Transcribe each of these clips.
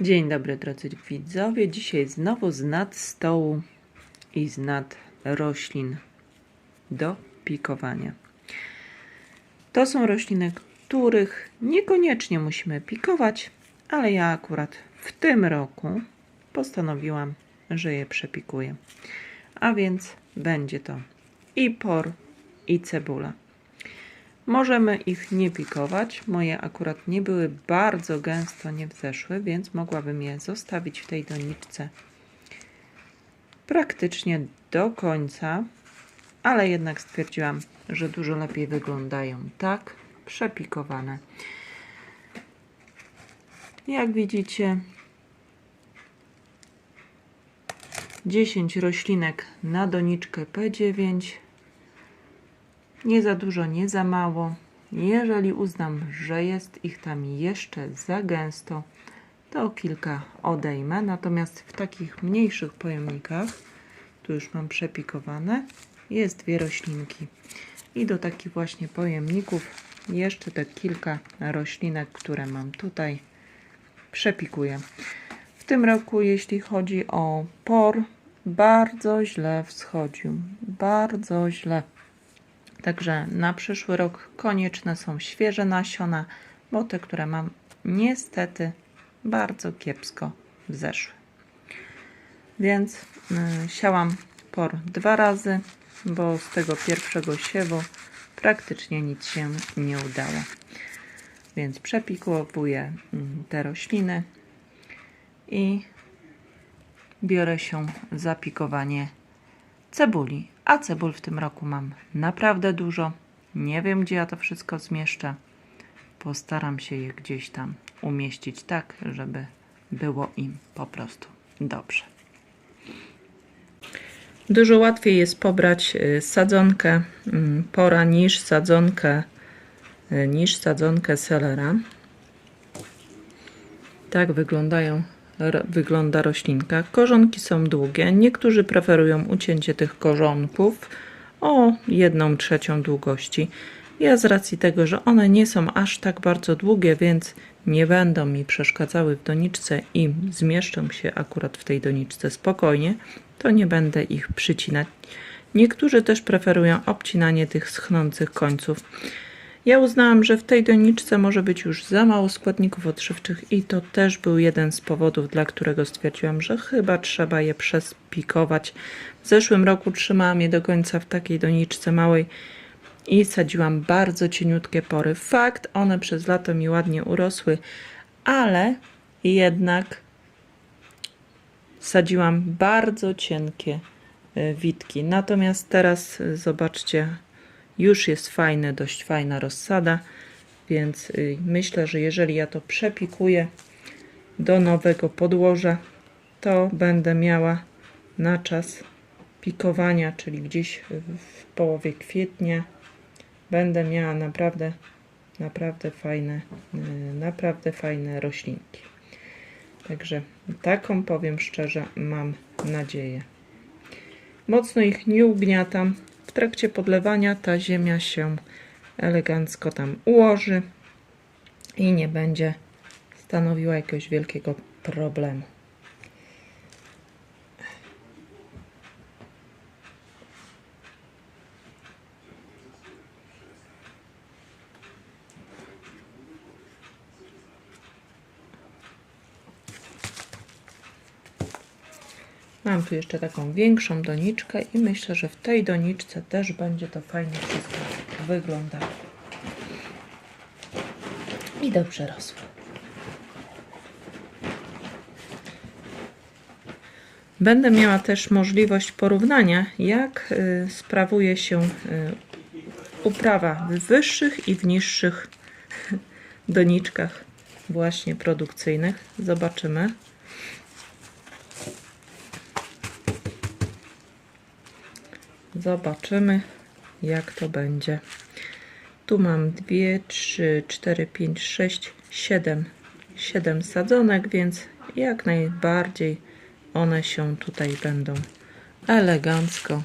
Dzień dobry drodzy widzowie. Dzisiaj znowu z nad stołu i z nad roślin do pikowania. To są rośliny, których niekoniecznie musimy pikować, ale ja akurat w tym roku postanowiłam, że je przepikuję. A więc będzie to i por, i cebula. Możemy ich nie pikować. Moje akurat nie były bardzo gęsto nie wzeszły, więc mogłabym je zostawić w tej doniczce praktycznie do końca, ale jednak stwierdziłam, że dużo lepiej wyglądają tak przepikowane. Jak widzicie, 10 roślinek na doniczkę P9 nie za dużo, nie za mało. Jeżeli uznam, że jest ich tam jeszcze za gęsto, to kilka odejmę. Natomiast w takich mniejszych pojemnikach, tu już mam przepikowane, jest dwie roślinki. I do takich właśnie pojemników jeszcze te kilka roślinek, które mam tutaj, przepikuję. W tym roku, jeśli chodzi o por, bardzo źle wschodził. Bardzo źle. Także na przyszły rok konieczne są świeże nasiona, bo te, które mam, niestety bardzo kiepsko wzeszły. Więc y, siałam por dwa razy, bo z tego pierwszego siewu praktycznie nic się nie udało. Więc przepikowuję y, te rośliny i biorę się za pikowanie cebuli. A cebul w tym roku mam naprawdę dużo. Nie wiem, gdzie ja to wszystko zmieszczę. Postaram się je gdzieś tam umieścić tak, żeby było im po prostu dobrze. Dużo łatwiej jest pobrać y, sadzonkę mm, pora niż sadzonkę y, niż sadzonkę selera. Tak wyglądają wygląda roślinka. Korzonki są długie. Niektórzy preferują ucięcie tych korzonków o 1 trzecią długości. Ja z racji tego, że one nie są aż tak bardzo długie, więc nie będą mi przeszkadzały w doniczce i zmieszczą się akurat w tej doniczce spokojnie, to nie będę ich przycinać. Niektórzy też preferują obcinanie tych schnących końców. Ja uznałam, że w tej doniczce może być już za mało składników odżywczych i to też był jeden z powodów, dla którego stwierdziłam, że chyba trzeba je przespikować. W zeszłym roku trzymałam je do końca w takiej doniczce małej i sadziłam bardzo cieniutkie pory. Fakt, one przez lato mi ładnie urosły, ale jednak sadziłam bardzo cienkie e, witki. Natomiast teraz e, zobaczcie, już jest fajne, dość fajna rozsada, więc y, myślę, że jeżeli ja to przepikuję do nowego podłoża, to będę miała na czas pikowania, czyli gdzieś w połowie kwietnia, będę miała naprawdę, naprawdę fajne, y, naprawdę fajne roślinki. Także taką powiem szczerze, mam nadzieję. Mocno ich nie ugniatam, w trakcie podlewania ta ziemia się elegancko tam ułoży i nie będzie stanowiła jakiegoś wielkiego problemu. Mam tu jeszcze taką większą doniczkę i myślę, że w tej doniczce też będzie to fajnie wszystko wyglądało. I dobrze rosło. Będę miała też możliwość porównania, jak y, sprawuje się y, uprawa w wyższych i w niższych doniczkach właśnie produkcyjnych. Zobaczymy. Zobaczymy, jak to będzie. Tu mam 2, 3, 4, 5, 6, 7, 7 sadzonek, więc jak najbardziej one się tutaj będą elegancko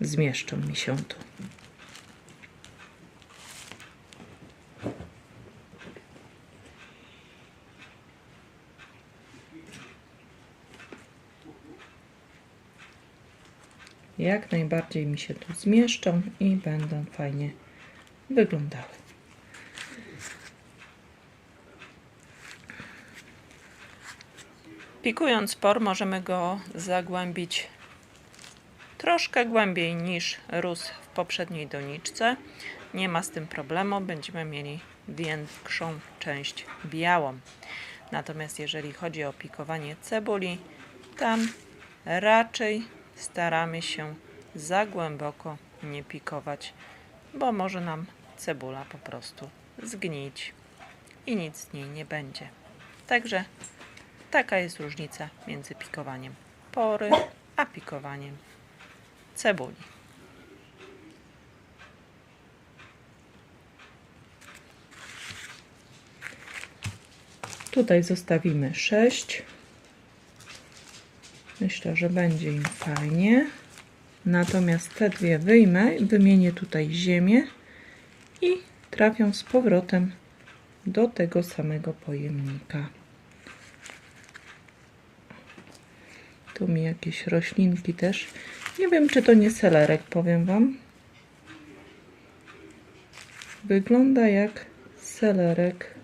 zmieszczą mi się tu. Jak najbardziej mi się tu zmieszczą i będą fajnie wyglądały. Pikując por możemy go zagłębić troszkę głębiej niż rósł w poprzedniej doniczce. Nie ma z tym problemu, będziemy mieli większą część białą. Natomiast jeżeli chodzi o pikowanie cebuli, tam raczej staramy się za głęboko nie pikować, bo może nam cebula po prostu zgnić i nic z niej nie będzie. Także taka jest różnica między pikowaniem pory a pikowaniem cebuli. Tutaj zostawimy 6. Myślę, że będzie im fajnie. Natomiast te dwie wyjmę, wymienię tutaj ziemię i trafią z powrotem do tego samego pojemnika. Tu mi jakieś roślinki też. Nie wiem, czy to nie selerek, powiem Wam. Wygląda jak selerek.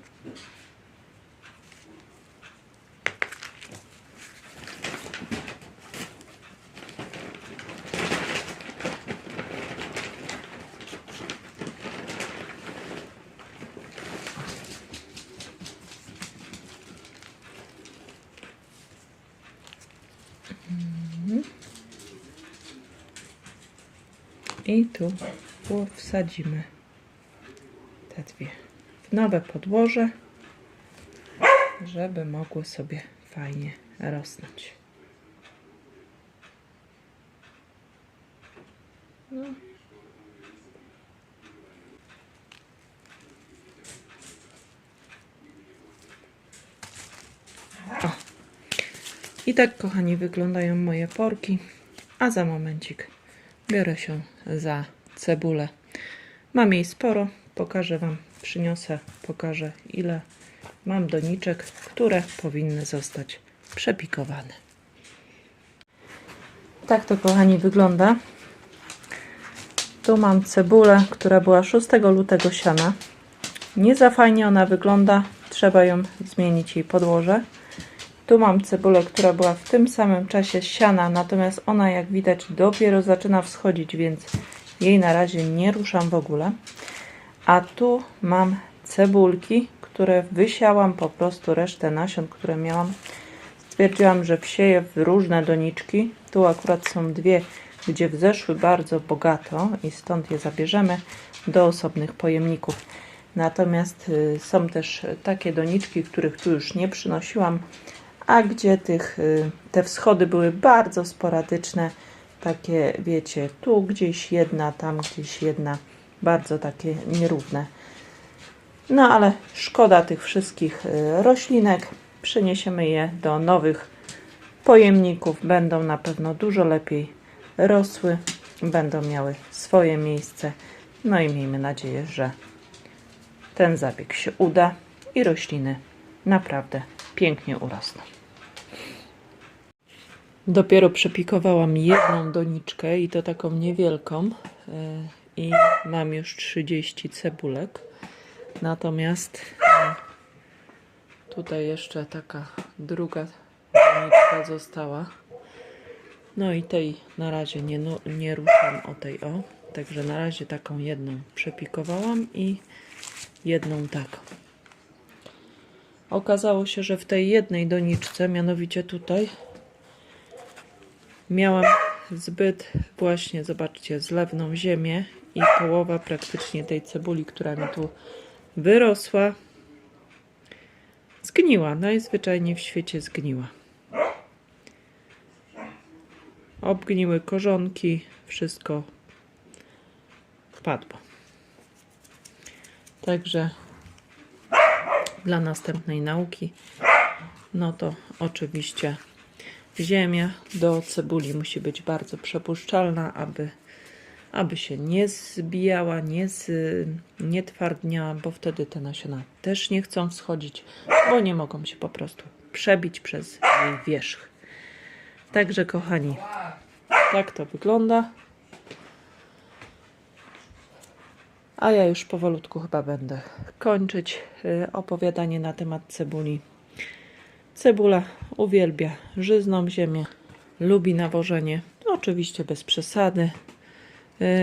I tu wsadzimy te dwie w nowe podłoże, żeby mogły sobie fajnie rosnąć. No. O. I tak, kochani, wyglądają moje porki, a za momencik biorę się za cebulę. Mam jej sporo, pokażę Wam, przyniosę, pokażę ile mam doniczek, które powinny zostać przepikowane. Tak to, kochani, wygląda. Tu mam cebulę, która była 6 lutego siana. Nie za fajnie ona wygląda, trzeba ją zmienić jej podłoże. Tu mam cebulę, która była w tym samym czasie siana, natomiast ona jak widać dopiero zaczyna wschodzić, więc jej na razie nie ruszam w ogóle. A tu mam cebulki, które wysiałam po prostu resztę nasion, które miałam. Stwierdziłam, że wsieję w różne doniczki. Tu akurat są dwie, gdzie wzeszły bardzo bogato i stąd je zabierzemy do osobnych pojemników. Natomiast y, są też takie doniczki, których tu już nie przynosiłam, a gdzie tych, y, te wschody były bardzo sporadyczne, takie wiecie, tu gdzieś jedna, tam gdzieś jedna, bardzo takie nierówne. No ale szkoda tych wszystkich y, roślinek, przeniesiemy je do nowych pojemników, będą na pewno dużo lepiej rosły, będą miały swoje miejsce, no i miejmy nadzieję, że ten zabieg się uda i rośliny naprawdę pięknie urosną. Dopiero przepikowałam jedną doniczkę i to taką niewielką e, i mam już 30 cebulek. Natomiast e, tutaj jeszcze taka druga doniczka została. No i tej na razie nie, nie ruszam o tej o. Także na razie taką jedną przepikowałam i jedną taką. Okazało się, że w tej jednej doniczce, mianowicie tutaj, miałam zbyt właśnie, zobaczcie, zlewną ziemię i połowa praktycznie tej cebuli, która mi tu wyrosła, zgniła. Najzwyczajniej w świecie zgniła. Obgniły korzonki, wszystko padło. Także dla następnej nauki, no to oczywiście ziemia do cebuli musi być bardzo przepuszczalna, aby, aby się nie zbijała, nie, z, nie twardniała, bo wtedy te nasiona też nie chcą wschodzić, bo nie mogą się po prostu przebić przez jej wierzch. Także kochani, Tak to wygląda. A ja już powolutku chyba będę kończyć y, opowiadanie na temat cebuli. Cebula uwielbia żyzną ziemię, lubi nawożenie, oczywiście bez przesady.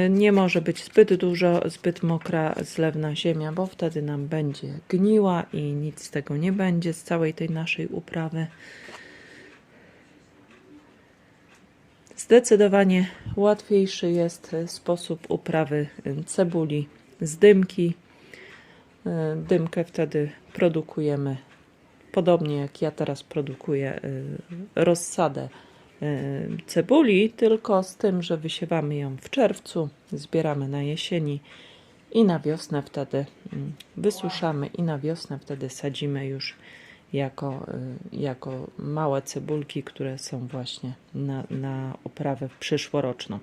Y, Nie może być zbyt dużo, zbyt mokra, zlewna ziemia, bo wtedy nam będzie gniła i nic z tego nie będzie, z całej tej naszej uprawy. Zdecydowanie łatwiejszy jest e, sposób uprawy e, cebuli z dymki. E, Dymkę wtedy produkujemy podobnie jak ja teraz produkuję e, rozsadę e, cebuli, tylko z tym, że wysiewamy ją w czerwcu, zbieramy na jesieni i na wiosnę wtedy mm, wysuszamy i na wiosnę wtedy sadzimy już jako, y, jako małe cebulki, które są właśnie na, na uprawę przyszłoroczną.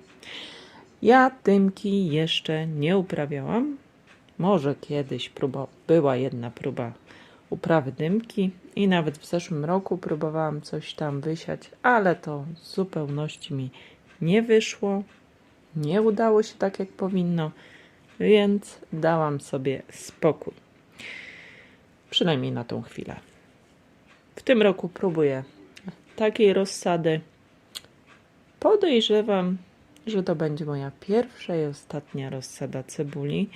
Ja dymki jeszcze nie uprawiałam. Może kiedyś próba, była jedna próba uprawy dymki i nawet w zeszłym roku próbowałam coś tam wysiać, ale to w zupełności mi nie wyszło. Nie udało się tak jak powinno, więc dałam sobie spokój. Przynajmniej na tą chwilę. W tym roku próbuję takiej rozsady. Podejrzewam, że to będzie moja pierwsza i ostatnia rozsada cebuli,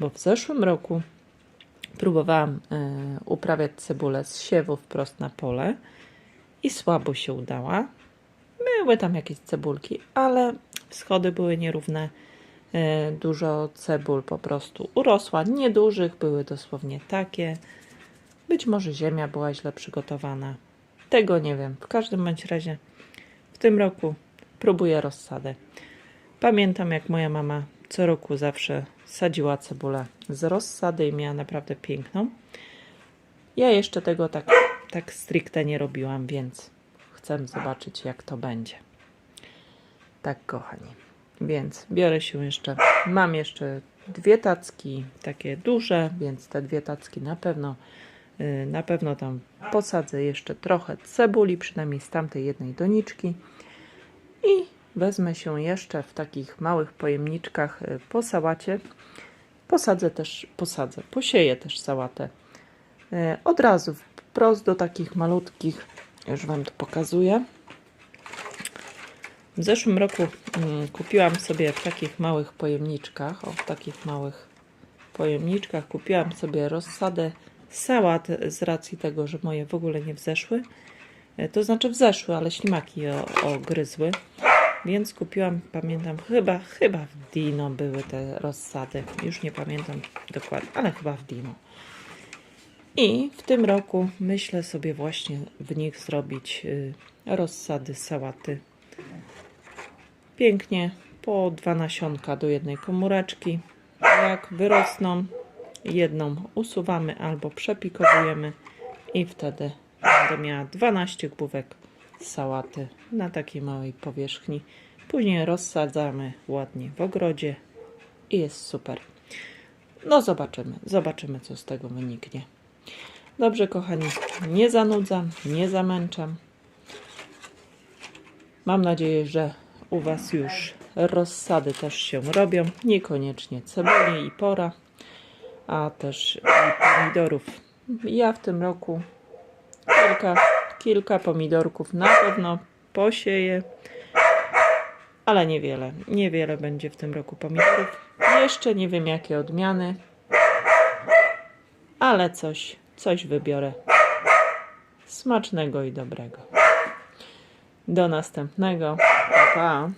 bo w zeszłym roku próbowałam e, uprawiać cebulę z siewu wprost na pole i słabo się udała. Były tam jakieś cebulki, ale wschody były nierówne. E, Dużo cebul po prostu urosła, niedużych, były dosłownie takie. Być może ziemia była źle przygotowana. Tego nie wiem. W każdym bądź razie w tym roku próbuję rozsadę. Pamiętam, jak moja mama co roku zawsze sadziła cebulę z rozsady i miała naprawdę piękną. Ja jeszcze tego tak, tak stricte nie robiłam, więc chcę zobaczyć, jak to będzie. Tak, kochani. Więc biorę się jeszcze. Mam jeszcze dwie tacki, takie duże, więc te dwie tacki na pewno y, na pewno tam posadzę jeszcze trochę cebuli, przynajmniej z tamtej jednej doniczki. I wezmę się jeszcze w takich małych pojemniczkach y, po sałacie. Posadzę też, posadzę, posieję też sałatę. Y, Od razu wprost do takich malutkich, już Wam to pokazuję. W zeszłym roku mm, kupiłam sobie w takich małych pojemniczkach, o w takich małych pojemniczkach kupiłam sobie rozsadę sałat z racji tego, że moje w ogóle nie wzeszły. E, To znaczy wzeszły, ale ślimaki ogryzły. Więc kupiłam, pamiętam, chyba, chyba w Dino były te rozsady. Już nie pamiętam dokładnie, ale chyba w Dino. I w tym roku myślę sobie właśnie w nich zrobić y, rozsady sałaty pięknie po dwa nasionka do jednej komóreczki. Jak wyrosną, jedną usuwamy albo przepikowujemy i wtedy będę miała 12 główek sałaty na takiej małej powierzchni. Później rozsadzamy ładnie w ogrodzie i jest super. No zobaczymy, zobaczymy co z tego wyniknie. Dobrze kochani, nie zanudzam, nie zamęczam. Mam nadzieję, że u Was już rozsady też się robią. Niekoniecznie cebuli i pora, a też pomidorów. Ja w tym roku kilka, kilka pomidorków na pewno posieję, ale niewiele. Niewiele będzie w tym roku pomidorów. Jeszcze nie wiem jakie odmiany, ale coś, coś wybiorę smacznego i dobrego. Do następnego. Pa, pa.